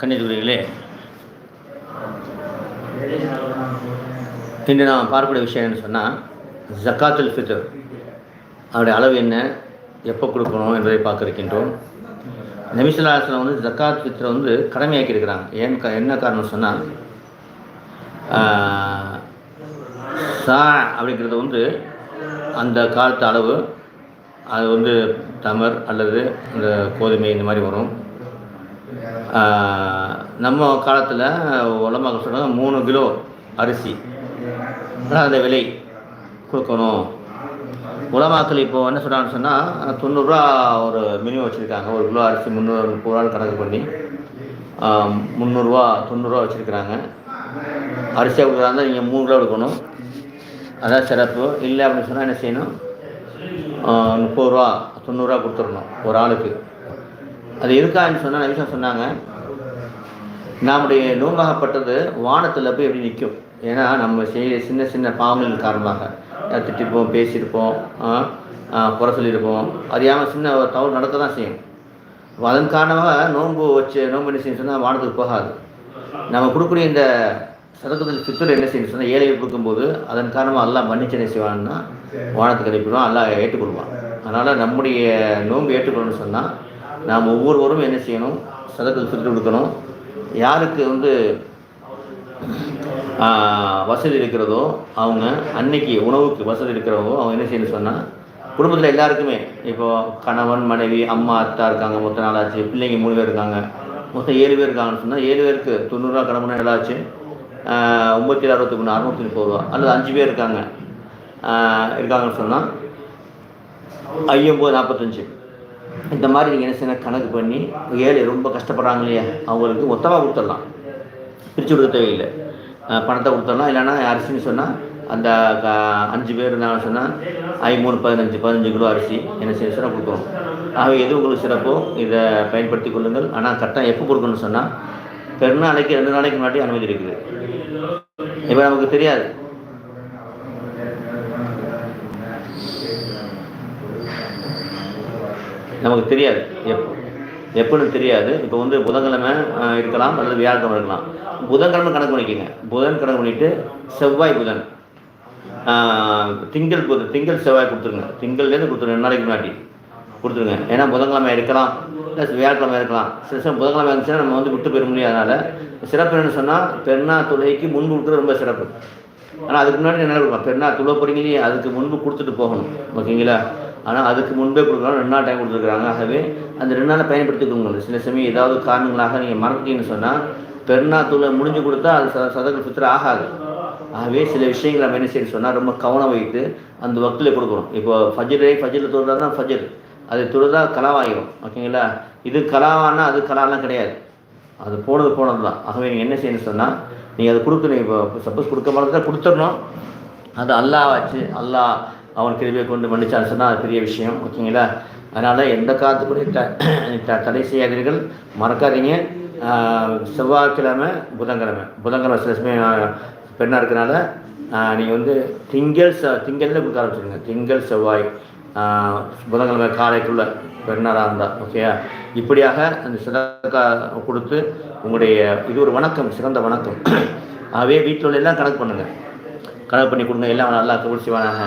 கன்னியத்துக்குரியர்களே இன்று நாம் பார்க்கக்கூடிய விஷயம் என்ன சொன்னால் ஜக்காத்துல் ஃபித்ர். அதனுடைய அளவு என்ன எப்போ கொடுக்கணும் என்பதை பார்க்க இருக்கின்றோம் நபிசுல்லாஸ்லாம் வந்து ஜக்காத் ஃபித்ரை வந்து கடமையாக்கி இருக்கிறாங்க. ஏன் க என்ன காரணம் சொன்னால் சா அப்படிங்கிறது வந்து அந்த காலத்து அளவு அது வந்து தமர் அல்லது இந்த கோதுமை இந்த மாதிரி வரும். நம்ம காலத்தில் உலமாக சொல்கிறாங்க மூணு கிலோ அரிசி. அந்த விலை கொடுக்கணும். உலமாக்கள் இப்போ என்ன சொல்கிறாங்கன்னு சொன்னால் தொண்ணூறுரூவா ஒரு மினிமம் வச்சுருக்காங்க. ஒரு கிலோ அரிசி முந்நூறு முப்பது ரூபா கணக்கு பண்ணி. முந்நூறுரூவா தொண்ணூறுரூவா வச்சுருக்குறாங்க. அரிசியாக கொடுக்குறாங்க நீங்கள் மூணு கிலோ எடுக்கணும் அதான் சிறப்பு. இல்லை அப்படின்னு சொன்னால் என்ன செய்யணும்? முப்பது ரூபா தொண்ணூறுரூவா கொடுத்துடணும் ஒரு ஆளுக்கு. அது எதுக்காகன்னு சொன்னால் நபிசா சொன்னாங்க நம்முடைய நோம்பாகப்பட்டது வானத்தில் போய் எப்படி நிற்கும் ஏன்னா நம்ம செய்ய சின்ன சின்ன பாவங்கள் காரணமாக. திட்டிருப்போம் பேசியிருப்போம் குறை சொல்லியிருப்போம். அறியாமல் சின்ன ஒரு தவறு நடக்க தான் செய்யும் அதன் காரணமாக நோன்பு வச்சு நோன்பு என்ன செய்யணும் சொன்னால் வானத்துக்கு போகாது. நம்ம கொடுக்கக்கூடிய இந்த சதக்கத்தில் பித்தர் என்ன செய்யணும் சொன்னால் ஏழை கொடுக்கும்போது அதன் காரணமாக எல்லாம் மன்னிச்சு என்ன செய்வான்னா வானத்துக்கு அனுப்பிடுவான் எல்லாம் ஏற்றுக்கொள்வான். அதனால் நம்முடைய நோன்பு ஏற்றுக்கொள்ளணும்னு சொன்னால் நாம் ஒவ்வொருவரும் என்ன செய்யணும்? சதக்கத்தில் பித்தர் கொடுக்கணும். யாருக்கு வந்து வசதி இருக்கிறதோ அவங்க அன்னைக்கு உணவுக்கு வசதி இருக்கிறவங்க அவங்க என்ன செய்யணும் சொன்னால் குடும்பத்தில் எல்லாருக்குமே இப்போ கணவன் மனைவி அம்மா அத்தா இருக்காங்க மொத்தம் நாளாச்சு பிள்ளைங்க மூணு பேர் இருக்காங்க. மொத்தம் ஏழு பேர் இருக்காங்கன்னு சொன்னால் ஏழு பேருக்கு தொண்ணூறுரூவா கணவன் நல்லாச்சு ஒம்பத்தி ஏழு அறுபத்தி மூணு அறுநூத்தி முப்பது ரூபா அல்லது அஞ்சு பேர் இருக்காங்க. இருக்காங்கன்னு சொன்னால் ஐம்பது நாற்பத்தஞ்சு. இந்த மாதிரி நீங்கள் என்ன செய்யணும் கணக்கு பண்ணி ஏழை ரொம்ப கஷ்டப்படுறாங்க இல்லையா? அவங்களுக்கு மொத்தமாக கொடுத்துடலாம். பிரித்து கொடுக்க தேவையில்லை. பணத்தை கொடுத்துடலாம். இல்லைன்னா அரிசின்னு சொன்னால் அந்த க- அஞ்சு பேர் இருந்தாலும் சொன்னால் ஐமூணு பதினஞ்சு பதினஞ்சு கிலோ அரிசி என்ன செய்ய சிறப்பு கொடுக்கணும். ஆகவே எது உங்களுக்கு சிறப்போ இதை பயன்படுத்தி கொள்ளுங்கள். ஆனால் கரெக்டாக எப்போ கொடுக்கணும்னு சொன்னால் பெருநாளைக்கு ரெண்டு நாளைக்கு முன்னாடி அனுமதி இருக்குது. இப்போ நமக்கு தெரியாது. நமக்கு தெரியாது. எப்போ எப்போன்னு தெரியாது. இப்போ வந்து புதன்கிழமை இருக்கலாம் அல்லது வியாழக்கிழமை இருக்கலாம். புதன்கிழமை கணக்கு பண்ணிக்கோங்க. புதன் கணக்கு பண்ணிட்டு செவ்வாய் புதன். திங்கள் புதன் திங்கள் செவ்வாய் கொடுத்துருங்க. திங்கள்லேருந்து கொடுத்துருங்க. நாளைக்கு முன்னாடி கொடுத்துருங்க. ஏன்னா புதன்கிழமை இருக்கலாம். இல்லை வியாழக்கிழமை இருக்கலாம். சில சமயம் புதன்கிழமை இருந்துச்சுன்னா நம்ம வந்து விட்டு பெற முடியாது அதனால் சிறப்பு என்னன்னு சொன்னால் பெருநா தொழுகைக்கு முன்பு கொடுக்குறது ரொம்ப சிறப்பு. ஆனால் அதுக்கு முன்னாடி என்ன கொடுக்கலாம் பெருநா துளை போகிறீங்க அதுக்கு முன்பு கொடுத்துட்டு போகணும். ஓகேங்களா? ஆனால் அதுக்கு முன்பே கொடுக்குறோம் ரெண்டு நாள் டைம் கொடுத்துருக்குறாங்க. ஆகவே அந்த ரெண்டு நாளை பயன்படுத்திக்கோங்க. சில சமயம் ஏதாவது காரணங்களாக நீங்கள் மறந்துட்டீங்கன்னு சொன்னால் பெருநா துளை முடிஞ்சு கொடுத்தா அது சத சதக்கு பித்திர ஆகாது. ஆகவே சில விஷயங்களை நம்ம என்ன செய்யணும் சொன்னால் ரொம்ப கவனம் வைத்து அந்த வக்தில் கொடுக்குறோம் இப்போ ஃபஜ்ரே ஃபஜ்ரில் தொழுதா தான் ஃபஜ்ர். அது தொழுதா கலாவாயிரும். ஓகேங்களா? இது கலாவானா அது கலாலாம் கிடையாது. அது போனது போனது தான் ஆகவே நீங்கள் என்ன செய்யணும் சொன்னால் நீங்கள் அதை கொடுத்து இப்போ சப்போஸ் கொடுக்க மாதிரி கொடுத்துடணும். அது அல்லாஹ் வச்சு அல்லாஹ் அவன் கிருபியை கொண்டு மன்னிச்சான்னு சொன்னால் அது பெரிய விஷயம் ஓகேங்களா? அதனால் எந்த காலத்துக்குரிய த தடை செய்யாதீர்கள். மறக்காதீங்க. செவ்வாய்க்கிழமை புதன்கிழமை. புதன்கிழமை சில சமயம் பெண்ணாக இருக்கிறனால நீங்கள் வந்து திங்கள் செ திங்கள்லேயே கொடுக்க ஆரம்பிச்சிருங்க. திங்கள் செவ்வாய் புதன்கிழமை காலைக்குள்ளே பெண்ணாராக இருந்தால் ஓகேயா? இப்படியாக அந்த சிறக்கா கொடுத்து உங்களுடைய இது ஒரு வணக்கம் சிறந்த வணக்கம். ஆகவே வீட்டில் உள்ள எல்லாம் கணக்கு பண்ணுங்கள் கணக்கு பண்ணி கொடுங்க. எல்லாம் நல்லா கபூல் செய்வானாக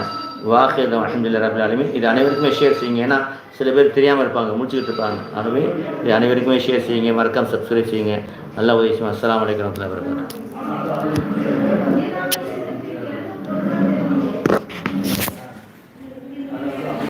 வாக்கு அஹமதுல்லா ரபுல் இது அனைவருக்குமே ஷேர் செய்யுங்க. ஏன்னா சில பேர் தெரியாமல் இருப்பாங்க முடிச்சுக்கிட்டு இருப்பாங்க. ஆகவே இது அனைவருக்குமே ஷேர் செய்யுங்க. மறக்காம சப்ஸ்கிரைப் செய்யுங்க. நல்லா உதவி செய்யுங்க அஸ்ஸலாமு அலைக்கும் வரஹ்மத்துல்லாஹி வபரகாத்துஹு.